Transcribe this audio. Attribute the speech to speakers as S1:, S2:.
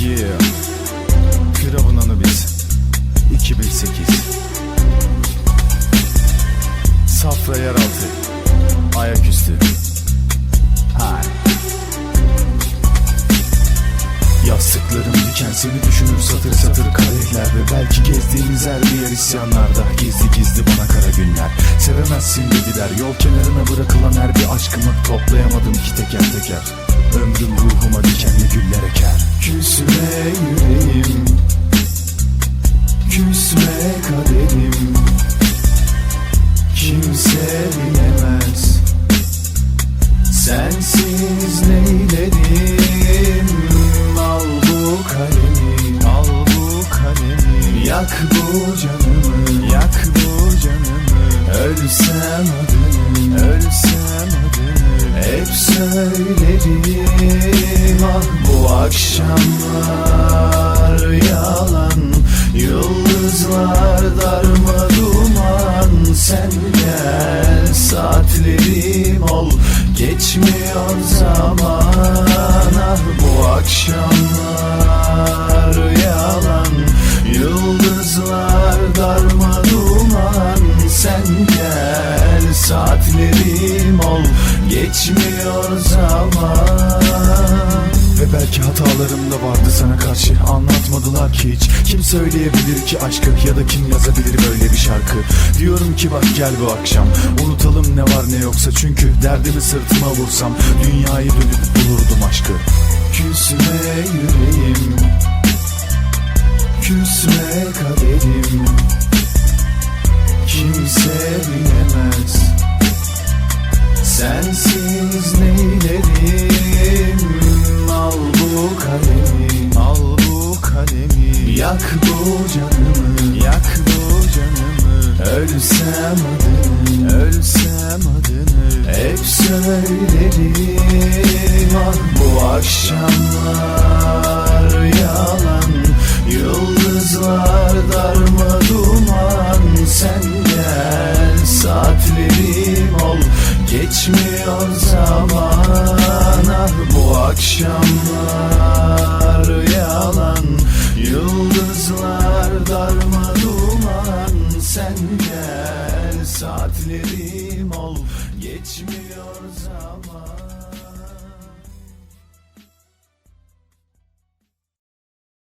S1: Yeah. Firavun Anubis 2008 Safra Yeraltı. Ayaküstü Yastıklarım diken seni düşünür satır satır kadehler Ve belki gezdiğimiz her bir yer isyanlarda. Gizli gizli bana kara günler. Sevemezsin dediler yol kenarına bırakılan her bir aşkımı Toplayamadım ki teker teker. Ömrüm ruhuma dikenli güller eker. Küsme yüreğim. Küsme kaderim. Kimse bilemez. Sensiz neylerim bu canımı Yak bu canımı. Ölsem adını Ölsem adını. Hep söylerim Ah bu akşamlar yalan. Yıldızlar darma duman Sen gel saatlerim ol. Geçmiyor zaman Yıldızlar darma duman Sen gel saatlerim ol Geçmiyor zaman. Ve belki hatalarım da vardı sana karşı Anlatmadılar ki hiç. Kim söyleyebilir ki aşkı Ya da kim yazabilir böyle bir şarkı? Diyorum ki bak gel bu akşam Unutalım ne var ne yoksa. Çünkü derdimi sırtıma vursam Dünyayı dönüp bulurdum aşkı. Küsme kaderim. Kimse bilemez. Sensiz neylerim? Al bu kalemi. Al bu kalemi. Yak bu canımı. Yak bu canımı. Ölsem adını. Ölsem adını. Hep söylerim. Ah bu akşamlar Geçmiyor zaman. Ah bu akşamlar yalan. Yıldızlar darma duman. Sen gel saatlerim ol. Geçmiyor zaman